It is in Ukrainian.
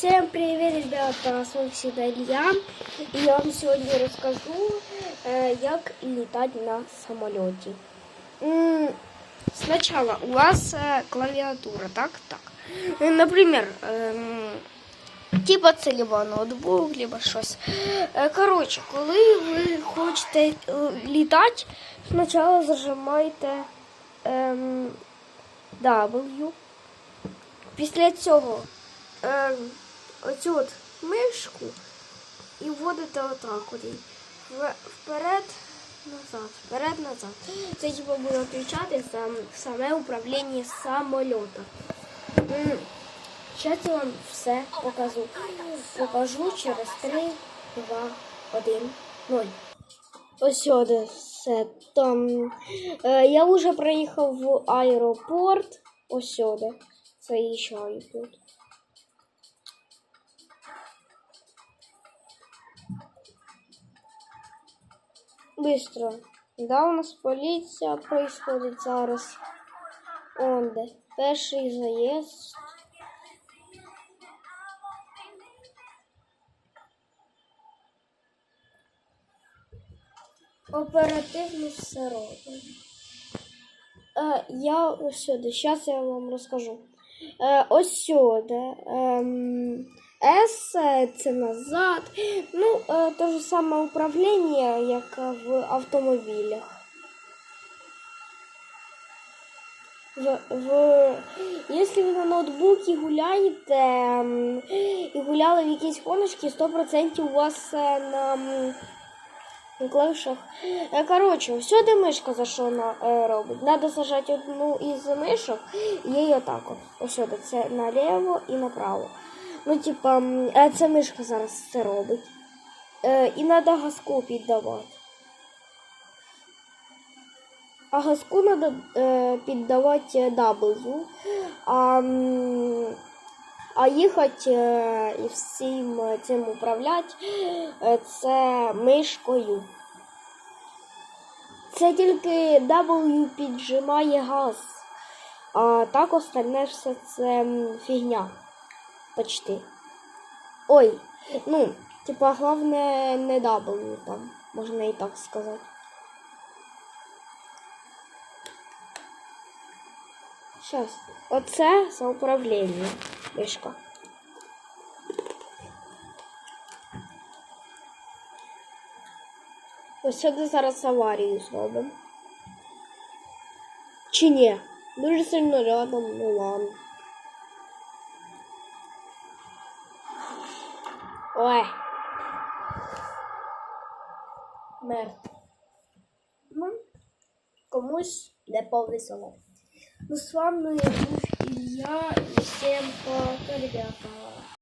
Всем привет, ребята! С вами всегда Илья. И я вам сегодня расскажу, э, как летать на самолете. М, Сначала у вас э, клавиатура, так? Так. Э, Например, эм, типа це либо ноутбук, либо щось. Е, Коротше, коли ви хочете е, літати, спочатку зажимаєте ем, W. Після цього ем, оцю от мишку і вводите отак от. її. Вперед, назад, вперед, назад. Це типу буде включати сам, саме управління самольотом. Зараз я вам все покажу. Покажу через 3, 2, 1, 0. Ось сюди все. Там. Е, я вже приїхав в аеропорт. Ось сюди. Заїжджаю тут. Быстро. Да, у нас поліція происходить зараз. Он де. Перший заїзд. Оперативно все робимо. Е, я ось сюди, зараз я вам розкажу. Е, ось сюди. Ем, Е, це назад. Ну, е, те ж саме управління, як в автомобілях. В, в, якщо ви на ноутбуці гуляєте і гуляли в якісь гоночки, 100% у вас е, на клавішах. Е, Коротше, всюди мишка за що вона робить. Надо зажати одну із мишок і її отак от. Ось сюди. Це наліво і направо. Ну, типа, е, це мишка зараз це робить. Е, і треба газку піддавати. А газку треба е, піддавати W. А, а їхати е, і всім цим управляти е, це мишкою. Це тільки W піджимає газ, а так остальне все це фігня. Почти. Ой, ну, типа, головне не W там, можна і так сказати. Щас. Оце за управління. Мишка. Ось сюди зараз аварію зробимо. Чи ні? Дуже сильно рядом, ну ладно. Ой. Мертв. Ну, комусь не повесело. Ну, с вами був Ілля і всем пока, ребята.